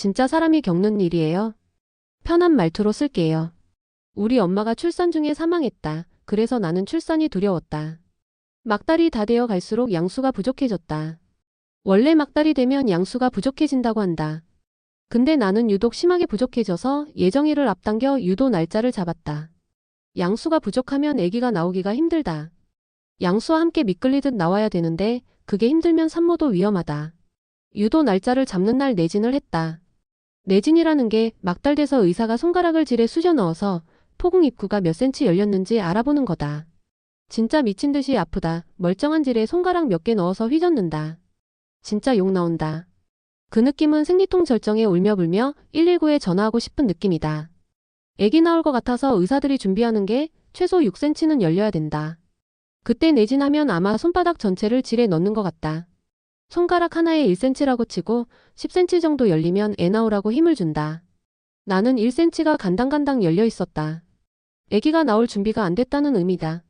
진짜 사람이 겪는 일이에요. 편한 말투로 쓸게요. 우리 엄마가 출산 중에 사망했다. 그래서 나는 출산이 두려웠다. 막달이 다 되어 갈수록 양수가 부족해졌다. 원래 막달이 되면 양수가 부족해진다고 한다. 근데 나는 유독 심하게 부족해져서 예정일을 앞당겨 유도 날짜를 잡았다. 양수가 부족하면 아기가 나오기가 힘들다. 양수와 함께 미끌리듯 나와야 되는데 그게 힘들면 산모도 위험하다. 유도 날짜를 잡는 날 내진을 했다. 내진이라는 게 막달돼서 의사가 손가락을 질에 쑤셔 넣어서 포궁 입구가 몇 센치 열렸는지 알아보는 거다. 진짜 미친 듯이 아프다. 멀쩡한 질에 손가락 몇 개 넣어서 휘젓는다. 진짜 욕 나온다. 그 느낌은 생리통 절정에 울며 불며 119에 전화하고 싶은 느낌이다. 애기 나올 것 같아서 의사들이 준비하는 게 최소 6cm는 열려야 된다. 그때 내진하면 아마 손바닥 전체를 질에 넣는 것 같다. 손가락 하나에 1cm라고 치고 10cm 정도 열리면 애 나오라고 힘을 준다. 나는 1cm가 간당간당 열려 있었다. 아기가 나올 준비가 안 됐다는 의미다.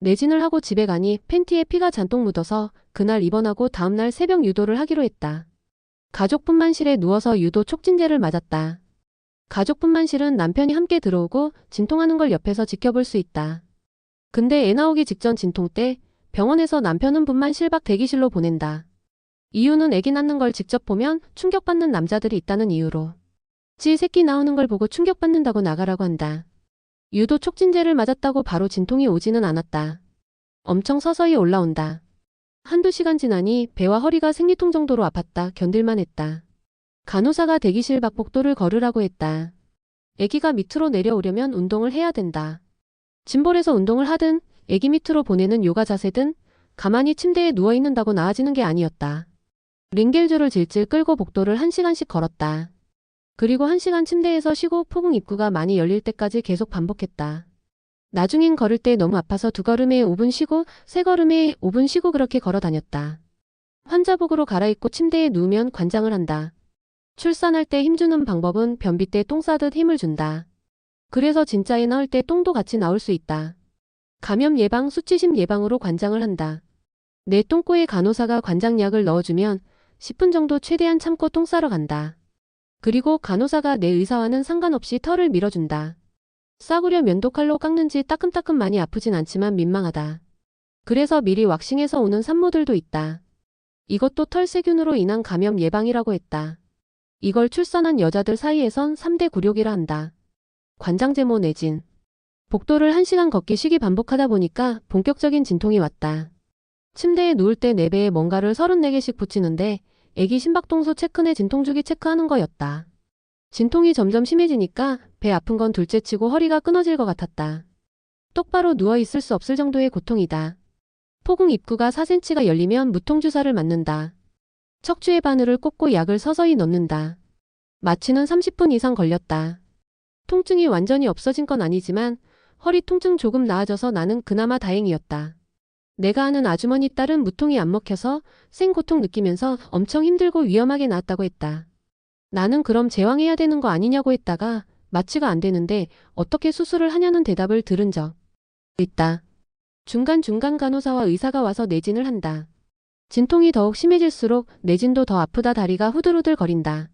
내진을 하고 집에 가니 팬티에 피가 잔뜩 묻어서 그날 입원하고 다음날 새벽 유도를 하기로 했다. 가족 분만실에 누워서 유도 촉진제를 맞았다. 가족 분만실은 남편이 함께 들어오고 진통하는 걸 옆에서 지켜볼 수 있다. 근데 애 나오기 직전 진통 때 병원에서 남편은 분만실 밖 대기실로 보낸다. 이유는 애기 낳는 걸 직접 보면 충격받는 남자들이 있다는 이유로. 지 새끼 나오는 걸 보고 충격받는다고 나가라고 한다. 유도 촉진제를 맞았다고 바로 진통이 오지는 않았다. 엄청 서서히 올라온다. 한두 시간 지나니 배와 허리가 생리통 정도로 아팠다. 견딜만 했다. 간호사가 대기실 밖 복도를 걸으라고 했다. 아기가 밑으로 내려오려면 운동을 해야 된다. 짐볼에서 운동을 하든 아기 밑으로 보내는 요가 자세든 가만히 침대에 누워 있는다고 나아지는 게 아니었다. 링겔줄을 질질 끌고 복도를 한 시간씩 걸었다. 그리고 한 시간 침대에서 쉬고 포궁 입구가 많이 열릴 때까지 계속 반복했다. 나중엔 걸을 때 너무 아파서 두 걸음에 5분 쉬고 세 걸음에 5분 쉬고 그렇게 걸어 다녔다. 환자복으로 갈아입고 침대에 누우면 관장을 한다. 출산할 때 힘주는 방법은 변비 때 똥 싸듯 힘을 준다. 그래서 진짜 애 나올 때 똥도 같이 나올 수 있다. 감염 예방, 수치심 예방으로 관장을 한다. 내 똥꼬에 간호사가 관장약을 넣어주면 10분 정도 최대한 참고 똥 싸러 간다. 그리고 간호사가 내 의사와는 상관없이 털을 밀어준다. 싸구려 면도칼로 깎는지 따끔따끔 많이 아프진 않지만 민망하다. 그래서 미리 왁싱해서 오는 산모들도 있다. 이것도 털 세균으로 인한 감염 예방이라고 했다. 이걸 출산한 여자들 사이에선 3대 굴욕이라 한다. 관장제모 내진. 복도를 1시간 걷기 쉬기 반복하다 보니까 본격적인 진통이 왔다. 침대에 누울 때 내 배에 뭔가를 34개씩 붙이는데 애기 심박동소 체크내 진통주기 체크하는 거였다. 진통이 점점 심해지니까 배 아픈 건 둘째치고 허리가 끊어질 것 같았다. 똑바로 누워 있을 수 없을 정도의 고통이다. 포궁 입구가 4cm가 열리면 무통주사를 맞는다. 척추의 바늘을 꽂고 약을 서서히 넣는다. 마취는 30분 이상 걸렸다. 통증이 완전히 없어진 건 아니지만 허리 통증 조금 나아져서 나는 그나마 다행이었다. 내가 아는 아주머니 딸은 무통이 안 먹혀서 생고통 느끼면서 엄청 힘들고 위험하게 나았다고 했다. 나는 그럼 제왕해야 되는 거 아니냐고 했다가 마취가 안 되는데 어떻게 수술을 하냐는 대답을 들은 적 있다. 중간중간 간호사와 의사가 와서 내진을 한다. 진통이 더욱 심해질수록 내진도 더 아프다 다리가 후들후들 거린다.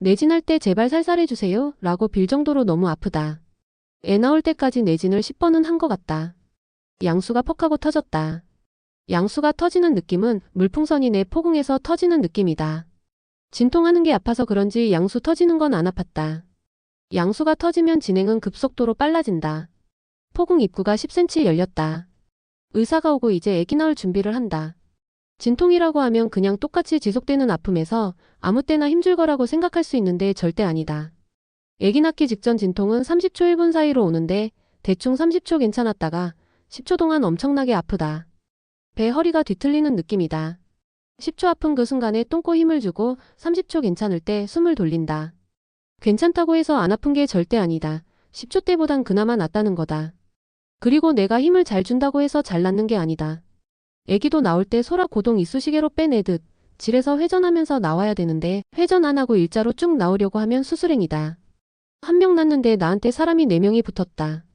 내진할 때 제발 살살해 주세요 라고 빌 정도로 너무 아프다. 애 나올 때까지 내진을 10번은 한 것 같다. 양수가 퍽하고 터졌다. 양수가 터지는 느낌은 물풍선이 내 포궁에서 터지는 느낌이다. 진통하는 게 아파서 그런지 양수 터지는 건 안 아팠다. 양수가 터지면 진행은 급속도로 빨라진다. 포궁 입구가 10cm 열렸다. 의사가 오고 이제 애기 나올 준비를 한다. 진통이라고 하면 그냥 똑같이 지속되는 아픔에서 아무 때나 힘줄 거라고 생각할 수 있는데 절대 아니다. 애기 낳기 직전 진통은 30초 1분 사이로 오는데 대충 30초 괜찮았다가 10초 동안 엄청나게 아프다. 배 허리가 뒤틀리는 느낌이다. 10초 아픈 그 순간에 똥꼬 힘을 주고 30초 괜찮을 때 숨을 돌린다. 괜찮다고 해서 안 아픈 게 절대 아니다. 10초 때보단 그나마 낫다는 거다. 그리고 내가 힘을 잘 준다고 해서 잘 낫는 게 아니다. 애기도 나올 때 소라 고동 이쑤시개로 빼내듯 질에서 회전하면서 나와야 되는데 회전 안 하고 일자로 쭉 나오려고 하면 수술행이다. 한명 낳는데 나한테 사람이 4명이 붙었다.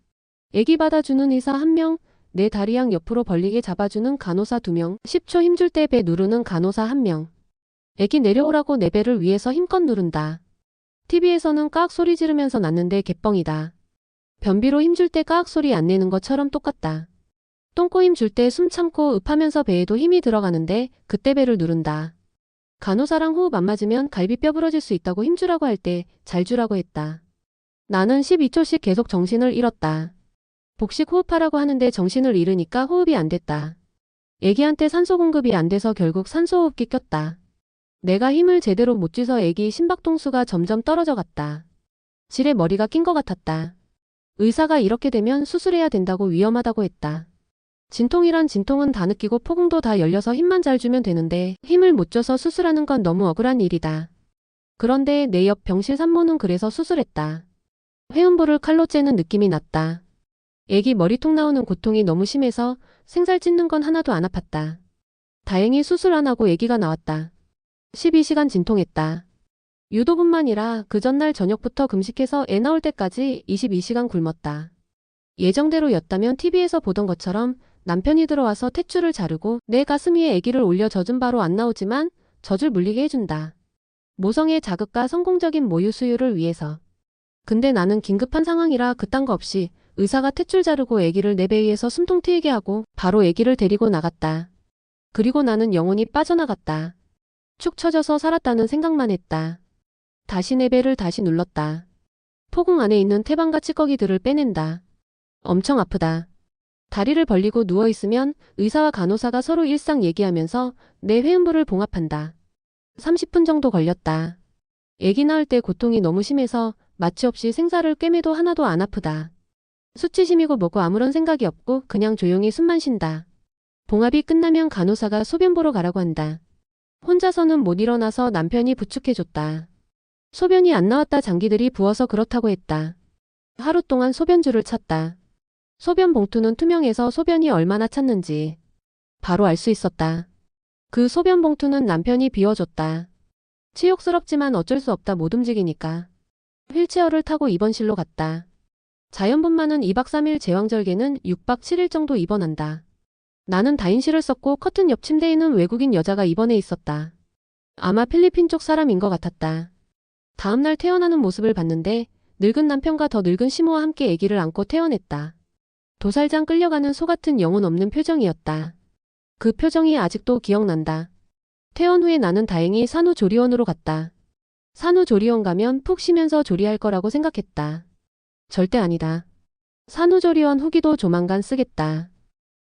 애기 받아주는 의사 1명, 내 다리양 옆으로 벌리게 잡아주는 간호사 2명, 10초 힘줄 때 배 누르는 간호사 1명. 애기 내려오라고 내 배를 위에서 힘껏 누른다. TV에서는 까악 소리 지르면서 낳는데 개뻥이다. 변비로 힘줄 때 까악 소리 안 내는 것처럼 똑같다. 똥꼬 힘 줄 때 숨 참고 읍하면서 배에도 힘이 들어가는데 그때 배를 누른다. 간호사랑 호흡 안 맞으면 갈비뼈 부러질 수 있다고 힘주라고 할 때 잘 주라고 했다. 나는 12초씩 계속 정신을 잃었다. 복식 호흡하라고 하는데 정신을 잃으니까 호흡이 안 됐다. 애기한테 산소 공급이 안 돼서 결국 산소 호흡기 꼈다. 내가 힘을 제대로 못 쥐서 애기 심박동수가 점점 떨어져 갔다. 질에 머리가 낀 것 같았다. 의사가 이렇게 되면 수술해야 된다고 위험하다고 했다. 진통이란 진통은 다 느끼고 포궁도 다 열려서 힘만 잘 주면 되는데 힘을 못 줘서 수술하는 건 너무 억울한 일이다. 그런데 내 옆 병실 산모는 그래서 수술했다. 회음부를 칼로 째는 느낌이 났다. 애기 머리통 나오는 고통이 너무 심해서 생살 찢는 건 하나도 안 아팠다. 다행히 수술 안 하고 애기가 나왔다. 12시간 진통했다. 유도분만이라 그 전날 저녁부터 금식해서 애 나올 때까지 22시간 굶었다. 예정대로였다면 TV에서 보던 것처럼 남편이 들어와서 탯줄을 자르고 내 가슴 위에 아기를 올려 젖은 바로 안 나오지만 젖을 물리게 해준다. 모성의 자극과 성공적인 모유 수유를 위해서. 근데 나는 긴급한 상황이라 그딴 거 없이 의사가 탯줄 자르고 아기를 내 배 위에서 숨통 트이게 하고 바로 아기를 데리고 나갔다. 그리고 나는 영혼이 빠져나갔다. 축 처져서 살았다는 생각만 했다. 다시 내 배를 다시 눌렀다. 포궁 안에 있는 태반과 찌꺼기들을 빼낸다. 엄청 아프다. 다리를 벌리고 누워있으면 의사와 간호사가 서로 일상 얘기하면서 내 회음부를 봉합한다. 30분 정도 걸렸다. 애기 낳을 때 고통이 너무 심해서 마취 없이 생사를 꿰매도 하나도 안 아프다. 수치심이고 뭐고 아무런 생각이 없고 그냥 조용히 숨만 쉰다. 봉합이 끝나면 간호사가 소변 보러 가라고 한다. 혼자서는 못 일어나서 남편이 부축해줬다. 소변이 안 나왔다 장기들이 부어서 그렇다고 했다. 하루 동안 소변줄을 찼다. 소변 봉투는 투명해서 소변이 얼마나 찼는지 바로 알 수 있었다. 그 소변 봉투는 남편이 비워줬다. 치욕스럽지만 어쩔 수 없다 못 움직이니까. 휠체어를 타고 입원실로 갔다. 자연분만은 2박 3일 제왕절개는 6박 7일 정도 입원한다. 나는 다인실을 썼고 커튼 옆 침대에는 외국인 여자가 입원해 있었다. 아마 필리핀 쪽 사람인 것 같았다. 다음날 태어나는 모습을 봤는데 늙은 남편과 더 늙은 시모와 함께 아기를 안고 태어냈다. 도살장 끌려가는 소 같은 영혼 없는 표정이었다. 그 표정이 아직도 기억난다. 퇴원 후에 나는 다행히 산후조리원으로 갔다. 산후조리원 가면 푹 쉬면서 조리할 거라고 생각했다. 절대 아니다. 산후조리원 후기도 조만간 쓰겠다.